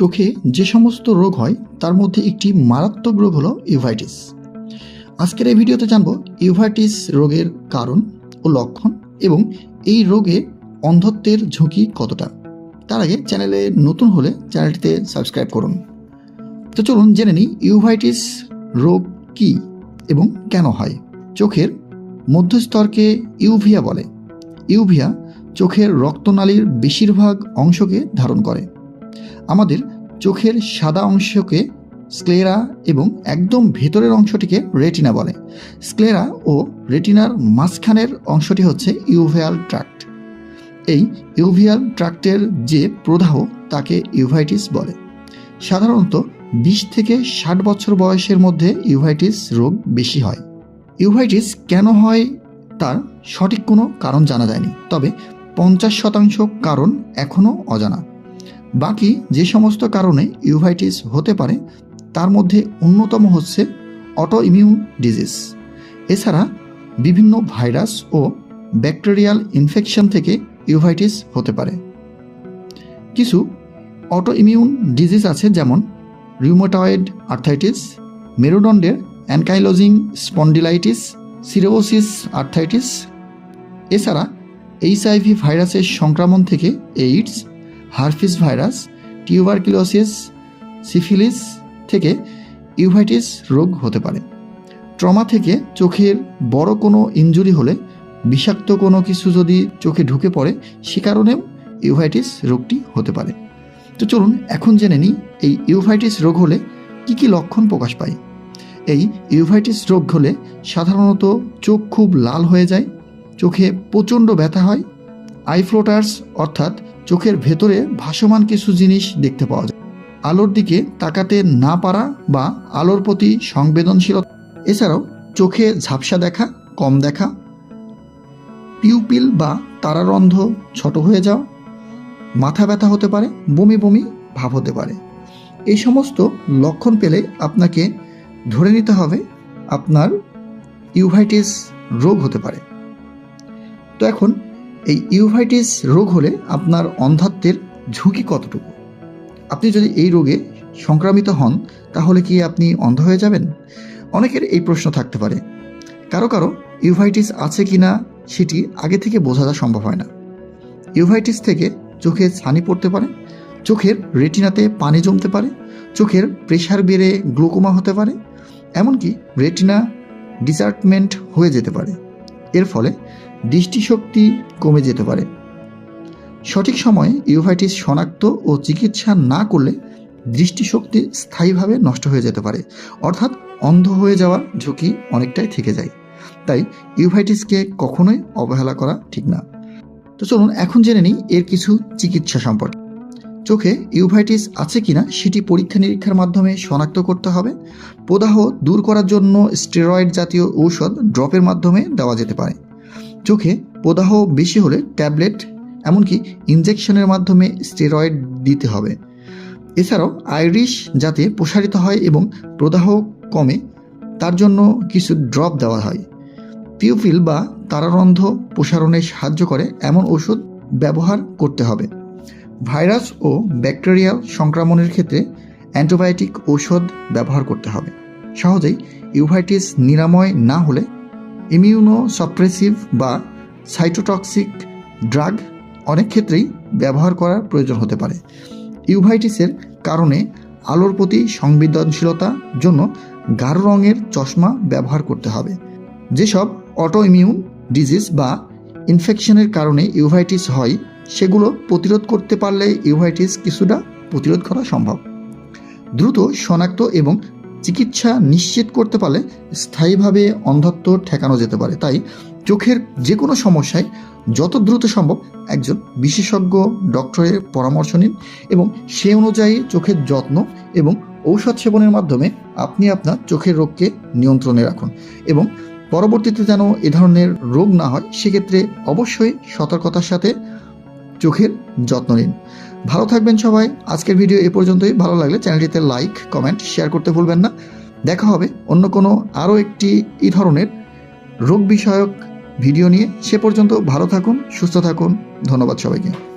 চোখে যে সমস্ত রোগ হয়, তার মধ্যে একটি মারাত্মক রোগ হলো ইউভাইটিস। আজকের এই ভিডিওতে জানব ইউভাইটিস রোগের কারণ ও লক্ষণ এবং এই রোগে অন্ধত্বের ঝুঁকি কতটা। তার আগে চ্যানেলে নতুন হলে চ্যানেলটিতে সাবস্ক্রাইব করুন। তো চলুন জেনে নিই ইউভাইটিস রোগ কি এবং কেন হয়। চোখের মধ্যস্তরকে ইউভিয়া বলে। ইউভিয়া চোখের রক্তনালীর বেশিরভাগ অংশকে ধারণ করে। আমাদের চোখের সাদা অংশকে স্ক্লেরা এবং একদম ভেতরের অংশটিকে রেটিনা বলে। স্ক্লেরা ও রেটিনার মাঝখানের অংশটি হচ্ছে ইউভিয়াল ট্রাক্ট এই ইউভিয়াল ট্রাক্টের যে প্রদাহ, তাকে ইউভাইটিস বলে। সাধারণত বিশ থেকে ষাট বছর বয়সের মধ্যে ইউভাইটিস রোগ বেশি হয়। ইউভাইটিস কেন হয়, তার সঠিক কোনো কারণ জানা যায়নি। তবে পঞ্চাশ শতাংশ কারণ এখনও অজানা। বাকি যে সমস্ত কারণে ইউভাইটিস হতে পারে, তার মধ্যে অন্যতম হচ্ছে অটো ইমিউন ডিজিজ এছাড়া বিভিন্ন ভাইরাস ও ব্যাকটেরিয়াল ইনফেকশন থেকে ইউভাইটিস হতে পারে। কিছু অটো ইমিউন ডিজিজ আছে যেমন রিউমাটয়েড আর্থাইটিস মেরুদণ্ডের অ্যানকাইলোজিং স্পন্ডিলাইটিস সিরোসিস আর্থাইটিস এছাড়া এইচআইভি ভাইরাসের সংক্রমণ থেকে AIDS herpes virus, tuberculosis, syphilis থেকে ইউভাইটিস রোগ হতে পারে। ট্রমা থেকে চোখের বড় কোনো ইনজুরি হলে বিষাক্ত কোনো কিছু যদি চোখে ঢুকে পড়ে, সে কারণেও ইউভাইটিস রোগটি হতে পারে। তো চলুন এখন জেনে নিই এই ইউভাইটিস রোগ হলে কী কী লক্ষণ প্রকাশ পায়। এই ইউভাইটিস রোগ হলে সাধারণত চোখ খুব লাল হয়ে যায়, চোখে প্রচণ্ড ব্যথা হয়, আই ফ্লোটার্স অর্থাৎ চোখের ভেতরে ভাসমান কিছু জিনিস দেখতে পাওয়া যায়। আলোর দিকে তাকাতে না পারা বা আলোর প্রতি সংবেদনশীলতা। এছাড়াও চোখে ঝাপসা দেখা, কম দেখা। পিউপিল বা তারারন্ধ ছোট হয়ে যাওয়া। মাথা ব্যথা হতে পারে, বমি বমি ভাব হতে পারে। এই সমস্ত লক্ষণ পেলে আপনাকে ধরে নিতে হবে আপনার ইউভাইটিস রোগ হতে পারে। তো এখন এই ইউভাইটিস রোগ হলে আপনার অন্ধাত্বের ঝুঁকি কতটুকু? আপনি যদি এই রোগে সংক্রামিত হন, তাহলে কি আপনি অন্ধ হয়ে যাবেন? অনেকের এই প্রশ্ন থাকতে পারে। কারও কারও ইউভাইটিস আছে কি না সেটি আগে থেকে বোঝা সম্ভব হয় না। ইউভাইটিস থেকে চোখে ছানি পড়তে পারে, চোখের রেটিনাতে পানি জমতে পারে, চোখের প্রেশার বেড়ে গ্লুকোমা হতে পারে, এমনকি রেটিনা ডিসার্টমেন্ট হয়ে যেতে পারে। এর ফলে দৃষ্টিশক্তি কমে যেতে পারে। সঠিক সময়ে ইউভাইটিস শনাক্ত ও চিকিৎসা না করলে দৃষ্টিশক্তি স্থায়ীভাবে নষ্ট হয়ে যেতে পারে। অর্থাৎ অন্ধ হয়ে যাওয়ার ঝুঁকি অনেকটাই থেকে যায়। তাই ইউভাইটিসকে কখনোই অবহেলা করা ঠিক না। তো চলুন এখন জেনে নিই এর কিছু চিকিৎসা সম্পর্কে। চোখে ইউভাইটিস আছে কিনা সেটি পরীক্ষা নিরীক্ষার মাধ্যমে শনাক্ত করতে হবে। প্রদাহ দূর করার জন্য স্টেরয়েড জাতীয় ঔষধ ড্রপের মাধ্যমে দেওয়া যেতে পারে। চোখে প্রদাহ বেশি হলে ট্যাবলেট, এমনকি ইনজেকশনের মাধ্যমে স্টেরয়েড দিতে হবে। এছাড়াও আইরিশ যাতে প্রসারিত হয় এবং প্রদাহ কমে, তার জন্য কিছু ড্রপ দেওয়া হয়। পিউপিল বা তারারন্ধ প্রসারণে সাহায্য করে এমন ওষুধ ব্যবহার করতে হবে। ভাইরাস ও ব্যাকটেরিয়াল সংক্রমণের ক্ষেত্রে অ্যান্টিবায়োটিক ঔষধ ব্যবহার করতে হবে। সহজেই ইউভাইটিস নিরাময় না হলে ইমিউনো সাপ্রেসিভ বা সাইটোটক্সিক ড্রাগ অনেক ক্ষেত্রেই ব্যবহার করার প্রয়োজন হতে পারে। ইউভাইটিসের কারণে আলোর প্রতি সংবেদনশীলতার জন্য গাঢ় রঙের চশমা ব্যবহার করতে হবে। যেসব অটো ইমিউন ডিজিজ বা ইনফেকশনের কারণে ইউভাইটিস হয়, সেগুলো প্রতিরোধ করতে পারলে ইউভাইটিস কিছুটা প্রতিরোধ করা সম্ভব। দ্রুত শনাক্ত এবং চিকিৎসা নিশ্চিত করতে পারলে স্থায়ীভাবে অন্ধত্ব ঠেকানো যেতে পারে। তাই চোখের যে কোনো সমস্যায় যত দ্রুত সম্ভব একজন বিশেষজ্ঞ ডক্টরের পরামর্শ নিন এবং সে অনুযায়ী চোখের যত্ন এবং ঔষধ সেবনের মাধ্যমে আপনি আপনার চোখের রোগকে নিয়ন্ত্রণে রাখুন এবং পরবর্তীতে যেন এ ধরনের রোগ না হয়, সেক্ষেত্রে অবশ্যই সতর্কতার সাথে চোখের যত্ন নিন। ভালো থাকবেন সবাই। আজকের ভিডিও এ পর্যন্তই। ভালো লাগলে চ্যানেলটিতে লাইক, কমেন্ট, শেয়ার করতে ভুলবেন না। দেখা হবে অন্য কোনো আরও একটি এই ধরনের রোগ বিষয়ক ভিডিও নিয়ে। সে পর্যন্ত ভালো থাকুন, সুস্থ থাকুন। ধন্যবাদ সবাইকে।